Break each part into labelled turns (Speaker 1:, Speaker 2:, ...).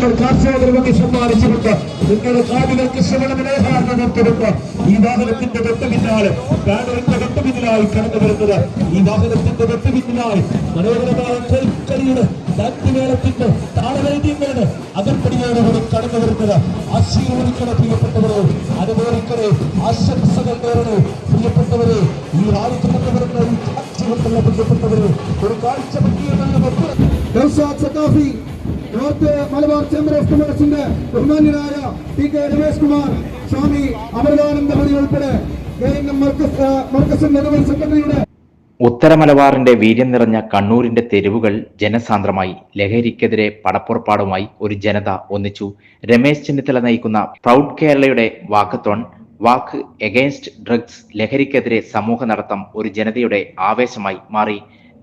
Speaker 1: ഞങ്ങൾ കാർഷിക ദ്രവ്യങ്ങൾ സമ്മാനിച്ചുകൊണ്ട് നിങ്ങളുടെ കാടുകൾക്ക് ശ്രവണമിനോഹാരണം നടത്തുന്നുണ്ട് ഈ വാഹനത്തിന്റെ തൊട്ട് പിന്നാലെ ബാനറിന്റെ തൊട്ട് പിന്നിലായി കടന്നു വരുന്നത്. ഈ വാഹനത്തിന്റെ തൊട്ട് പിന്നിലായി മനോഹരമായ കൽക്കരിയുടെ ദാന്തിമേളത്തിന്റെ താളവൈദ്യങ്ങളുടെ അകൽപ്പടിയോടുകൂടി കടന്നു വരുന്നത്. ആശീർവദിക്കണം പ്രിയപ്പെട്ടവരെ അനുഭവിക്കണേ ആശംസകൾ നേരണേ. പ്രിയപ്പെട്ടവരെ ഈ റാലിക്ക് കൊണ്ടുവരുന്ന ഈ കാഴ്ചകൊണ്ടുള്ള പ്രിയപ്പെട്ടവരെ ഒരു കാഴ്ച പറ്റിയ
Speaker 2: Naushad Saqafi north Malabar chamber of കൊമേഴ്സിന്റെ ബഹുമാന്യനായ ടി കെ രമേശ് കുമാർ സ്വാമി അമൃതാനന്ദമണി ഉൾപ്പെടെ സെക്രട്ടറിയുടെ
Speaker 3: ഉത്തര മലബാറിന്റെ വീര്യം നിറഞ്ഞ കണ്ണൂരിന്റെ തെരുവുകൾ ജനസാന്ദ്രമായി. ലഹരിക്കെതിരെ പടപ്പുറപ്പാടുമായി ഒരു ജനത ഒന്നിച്ചു. രമേശ് ചെന്നിത്തല നയിക്കുന്ന പ്രൗഡ് കേരളയുടെ വാക്കത്തോൺ വാക്ക് എഗെയിൻസ്റ്റ് ഡ്രഗ്സ് ലഹരിക്കെതിരെ സമൂഹ നടത്തം ഒരു ജനതയുടെ ആവേശമായി മാറി.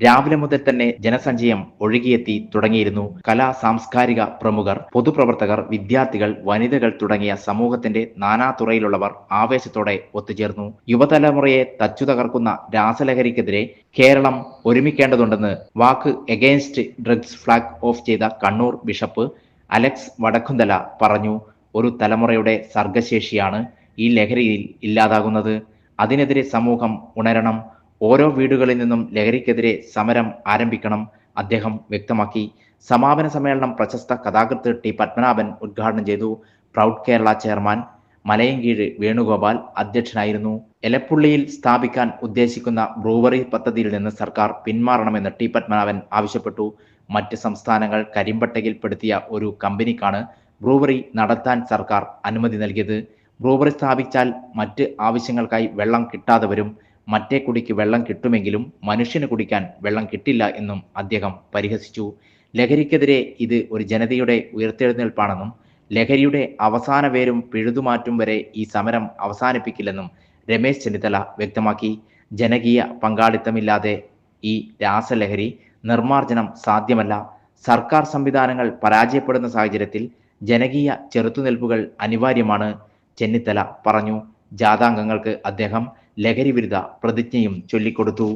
Speaker 3: രാവിലെ മുതൽ തന്നെ ജനസഞ്ചയം ഒഴുകിയെത്തി തുടങ്ങിയിരുന്നു. കലാ സാംസ്കാരിക പ്രമുഖർ പൊതുപ്രവർത്തകർ വിദ്യാർത്ഥികൾ വനിതകൾ തുടങ്ങിയ സമൂഹത്തിന്റെ നാനാതുറയിലുള്ളവർ ആവേശത്തോടെ ഒത്തുചേർന്നു. യുവതലമുറയെ തച്ചു തകർക്കുന്ന രാസലഹരിക്കെതിരെ Keralam ഒരുമിക്കേണ്ടതുണ്ടെന്ന് walk against drugs flag off ചെയ്ത കണ്ണൂർ ബിഷപ്പ് അലക്സ് വടക്കുന്തല പറഞ്ഞു. ഒരു തലമുറയുടെ സർഗശേഷിയാണ് ഈ ലഹരിയിൽ ഇല്ലാതാകുന്നത്. അതിനെതിരെ സമൂഹം ഉണരണം ഓരോ വീടുകളിൽ നിന്നും ലഹരിക്കെതിരെ സമരം ആരംഭിക്കണം അദ്ദേഹം വ്യക്തമാക്കി. സമാപന സമ്മേളനം പ്രശസ്ത കഥാകൃത്ത് ടി പത്മനാഭൻ ഉദ്ഘാടനം ചെയ്തു. പ്രൗഡ് കേരള ചെയർമാൻ മലയങ്കീഴ് വേണുഗോപാൽ അധ്യക്ഷനായിരുന്നു. എലപ്പുള്ളിയിൽ സ്ഥാപിക്കാൻ ഉദ്ദേശിക്കുന്ന ബ്രൂവറി പദ്ധതിയിൽ നിന്ന് സർക്കാർ പിന്മാറണമെന്ന് ടി പത്മനാഭൻ ആവശ്യപ്പെട്ടു. മറ്റ് സംസ്ഥാനങ്ങൾ കരിമ്പട്ടകിൽപ്പെടുത്തിയ ഒരു കമ്പനിക്കാണ് ബ്രൂവറി നടത്താൻ സർക്കാർ അനുമതി നൽകിയത്. ബ്രൂവറി സ്ഥാപിച്ചാൽ മറ്റ് ആവശ്യങ്ങൾക്കായി വെള്ളം കിട്ടാതെ വരും. മറ്റേ കുടിക്ക് വെള്ളം കിട്ടുമെങ്കിലും മനുഷ്യന് കുടിക്കാൻ വെള്ളം കിട്ടില്ല എന്നും അദ്ദേഹം പരിഹസിച്ചു. ലഹരിക്കെതിരെ ഇത് ഒരു ജനതയുടെ ഉയർത്തെഴുന്നേൽപ്പാണെന്നും ലഹരിയുടെ അവസാന വേരും പിഴുതുമാറ്റും വരെ ഈ സമരം അവസാനിപ്പിക്കില്ലെന്നും രമേശ് ചെന്നിത്തല വ്യക്തമാക്കി. ജനകീയ പങ്കാളിത്തമില്ലാതെ ഈ രാസലഹരി നിർമ്മാർജനം സാധ്യമല്ല. സർക്കാർ സംവിധാനങ്ങൾ പരാജയപ്പെടുന്ന സാഹചര്യത്തിൽ ജനകീയ ചെറുത്തുനിൽപ്പുകൾ അനിവാര്യമാണ് ചെന്നിത്തല പറഞ്ഞു. ജാഥാംഗങ്ങൾക്ക് അദ്ദേഹം ലഹരി വിരുദ്ധ പ്രതിജ്ഞയും ചൊല്ലിക്കൊടുത്തു.